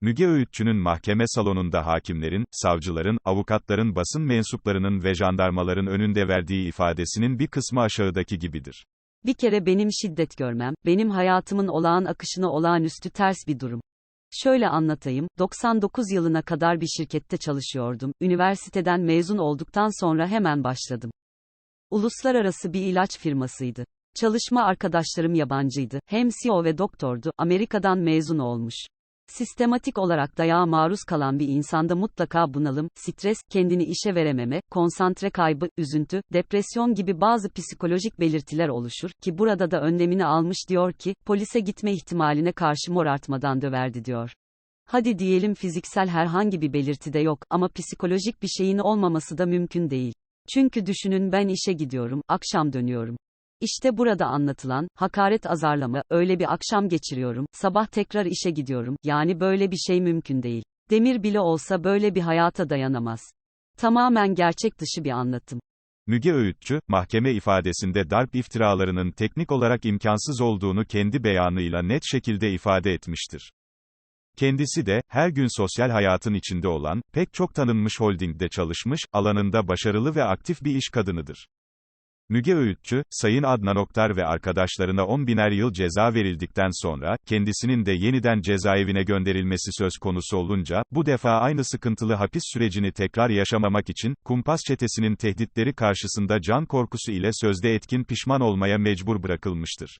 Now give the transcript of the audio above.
Müge Öğütçü'nün mahkeme salonunda hakimlerin, savcıların, avukatların basın mensuplarının ve jandarmaların önünde verdiği ifadesinin bir kısmı aşağıdaki gibidir. Bir kere benim şiddet görmem, benim hayatımın olağan akışına olağanüstü ters bir durum. Şöyle anlatayım, 99 yılına kadar bir şirkette çalışıyordum, üniversiteden mezun olduktan sonra hemen başladım. Uluslararası bir ilaç firmasıydı. Çalışma arkadaşlarım yabancıydı, hem CEO ve doktordu, Amerika'dan mezun olmuş. Sistematik olarak dayağa maruz kalan bir insanda mutlaka bunalım, stres, kendini işe verememe, konsantre kaybı, üzüntü, depresyon gibi bazı psikolojik belirtiler oluşur ki burada da önlemini almış diyor ki, polise gitme ihtimaline karşı morartmadan döverdi diyor. Hadi diyelim fiziksel herhangi bir belirti de yok ama psikolojik bir şeyin olmaması da mümkün değil. Çünkü düşünün ben işe gidiyorum, akşam dönüyorum. İşte burada anlatılan, hakaret azarlama, öyle bir akşam geçiriyorum, sabah tekrar işe gidiyorum, yani böyle bir şey mümkün değil. Demir bile olsa böyle bir hayata dayanamaz. Tamamen gerçek dışı bir anlatım. Müge Öğütçü, mahkeme ifadesinde darp iftiralarının teknik olarak imkansız olduğunu kendi beyanıyla net şekilde ifade etmiştir. Kendisi de, her gün sosyal hayatın içinde olan, pek çok tanınmış holdingde çalışmış, alanında başarılı ve aktif bir iş kadınıdır. Müge Öğütçü, Sayın Adnan Oktar ve arkadaşlarına 10 biner yıl ceza verildikten sonra, kendisinin de yeniden cezaevine gönderilmesi söz konusu olunca, bu defa aynı sıkıntılı hapis sürecini tekrar yaşamamak için, kumpas çetesinin tehditleri karşısında can korkusu ile sözde etkin pişman olmaya mecbur bırakılmıştır.